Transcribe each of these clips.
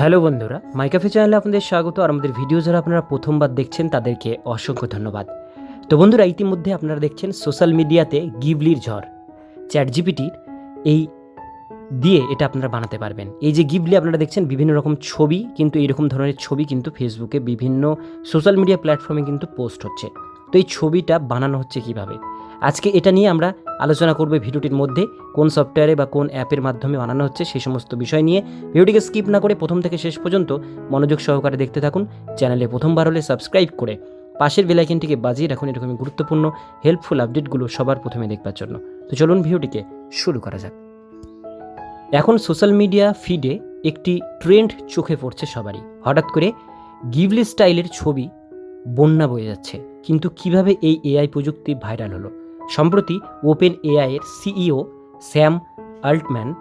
Hello বন্ধুরা, মাইকাফে চ্যানেলে আপনাদের স্বাগত। আর আমাদের ভিডিও যারা আপনারা প্রথমবার দেখছেন, তাদেরকে অসংখ্য ধন্যবাদ। তো বন্ধুরা, ইতিমধ্যে আপনারা দেখছেন সোশ্যাল মিডিয়াতে গিবলির ঝড়। চ্যাট জিপিটির এই দিয়ে এটা আপনারা বানাতে পারবেন। এই যে গিবলি, আপনারা দেখছেন বিভিন্ন রকম ছবি, কিন্তু এইরকম ধরনের ছবি কিন্তু ফেসবুকে বিভিন্ন সোশ্যাল মিডিয়া প্ল্যাটফর্মে কিন্তু পোস্ট হচ্ছে। তো এই ছবিটা বানানো হচ্ছে কীভাবে? আজকে এটা নিয়ে আমরা আলোচনা করব ভিডিওটির মধ্যে, কোন সফটওয়্যারে বা কোন অ্যাপের মাধ্যমে বানানো হচ্ছে সেই সমস্ত বিষয় নিয়ে। ভিডিওটিকে স্কিপ না করে প্রথম থেকে শেষ পর্যন্ত মনোযোগ সহকারে দেখতে থাকুন, চ্যানেলে প্রথমবার হলে সাবস্ক্রাইব করে পাশের বেলাইকেনটিকে বাজিয়ে রাখুন, এরকমই গুরুত্বপূর্ণ হেল্পফুল আপডেটগুলো সবার প্রথমে দেখবার জন্য। তো চলুন ভিডিওটিকে শুরু করা যাক। এখন সোশ্যাল মিডিয়া ফিডে একটি ট্রেন্ড চোখে পড়ছে সবারই। হঠাৎ করে গিভলি স্টাইলের ছবি বন্যা বয়ে যাচ্ছে। কিন্তু কীভাবে এই এআই প্রযুক্তি ভাইরাল হলো? সম্প্রতি ওপেন এআই এর সিইও স্যাম আল্টম্যান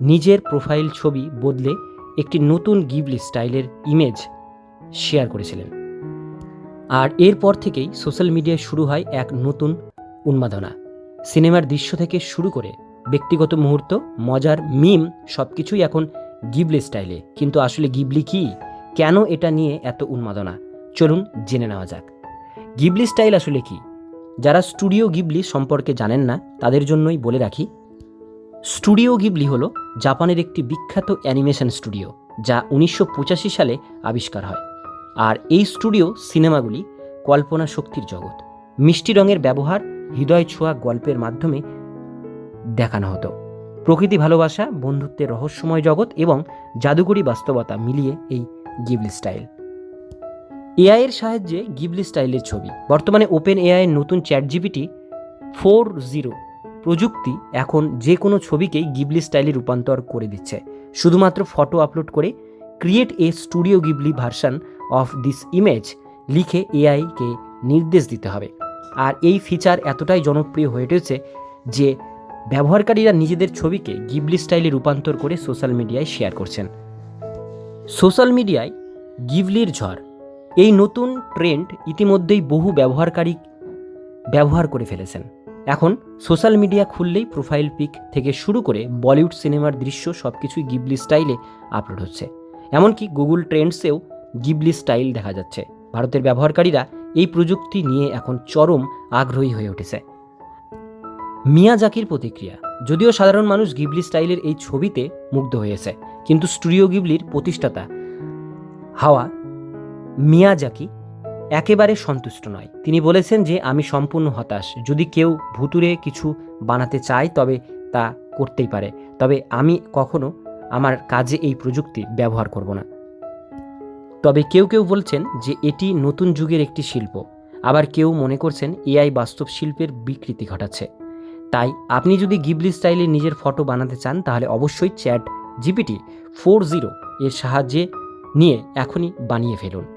নিজের প্রোফাইল ছবি বদলে একটি নতুন গিবলি স্টাইলের ইমেজ শেয়ার করেছিলেন। আর এরপর থেকেই সোশ্যাল মিডিয়ায় শুরু হয় এক নতুন উন্মাদনা। সিনেমার দৃশ্য থেকে শুরু করে ব্যক্তিগত মুহূর্ত, মজার মিম সব কিছুই এখন গিবলি স্টাইলে। কিন্তু আসলে গিবলি কি? কেন এটা নিয়ে এত উন্মাদনা? চলুন জেনে নেওয়া যাক। গিবলি স্টাইল আসলে কি? যারা স্টুডিও গিবলি সম্পর্কে জানেন না, তাদের জন্যই বলে রাখি, স্টুডিও গিবলি হলো জাপানের একটি বিখ্যাত অ্যানিমেশন স্টুডিও, যা উনিশশো পঁচাশি সালে আবিষ্কার হয়। আর এই স্টুডিও সিনেমাগুলি কল্পনা শক্তির জগৎ। মিষ্টি রঙের ব্যবহার, হৃদয় ছোঁয়া গল্পের মাধ্যমে দেখানো হতো। প্রকৃতি ভালোবাসা, বন্ধুত্বের রহস্যময় জগৎ এবং জাদুকরী বাস্তবতা মিলিয়ে এই গিবলি স্টাইল। এআই এর সাহায্যে গিবলি স্টাইলের ছবি। বর্তমানে ওপেন এআইয়ের নতুন চ্যাট জিপিটি ফোর জিরো প্রযুক্তি এখন যে কোনো ছবিকেই গিবলি স্টাইলে রূপান্তর করে দিচ্ছে। শুধুমাত্র ফটো আপলোড করে create a studio Ghibli version of this image লিখে এআইকে নির্দেশ দিতে হবে। আর এই ফিচার এতটাই জনপ্রিয় হয়ে উঠেছে যে ব্যবহারকারীরা নিজেদের ছবিকে গিবলি স্টাইলে রূপান্তর করে সোশ্যাল মিডিয়ায় শেয়ার করছেন। সোশ্যাল মিডিয়ায় গিবলির ঝড় এই নতুন ট্রেন্ড ইতিমধ্যেই বহু ব্যবহারকারী ব্যবহার করে ফেলেছেন। এখন সোশ্যাল মিডিয়া খুললেই প্রোফাইল পিক থেকে শুরু করে বলিউড সিনেমার দৃশ্য সব কিছুই গিবলি স্টাইলে আপলোড হচ্ছে। এমনকি গুগল ট্রেন্ডসেও গিবলি স্টাইল দেখা যাচ্ছে। ভারতের ব্যবহারকারীরা এই প্রযুক্তি নিয়ে এখন চরম আগ্রহী হয়ে উঠেছে। মিয়াজাকির প্রতিক্রিয়া, যদিও সাধারণ মানুষ গিবলি স্টাইলের এই ছবিতে মুগ্ধ হয়েছে, কিন্তু স্টুডিও গিবলির প্রতিষ্ঠাতা হাওয়া মিয়াজাকি একেবারে সন্তুষ্ট নয়। তিনি বলেছেন যে, আমি সম্পূর্ণ হতাশ। যদি কেউ ভুতুরে কিছু বানাতে চায়, তবে তা করতেই পারে। তবে আমি কখনো আমার কাজে এই প্রযুক্তি ব্যবহার করব না। তবে কেউ কেউ বলছেন যে, এটি নতুন যুগের একটি শিল্প। আবার কেউ মনে করছেন, এআই বাস্তব শিল্পের বিকৃতি ঘটাচ্ছে। তাই আপনি যদি গিবলি স্টাইলে নিজের ফটো বানাতে চান, তাহলে অবশ্যই চ্যাট জিপিটি ফোর জিরো এর সাহায্যে নিয়ে এখনই বানিয়ে ফেলুন।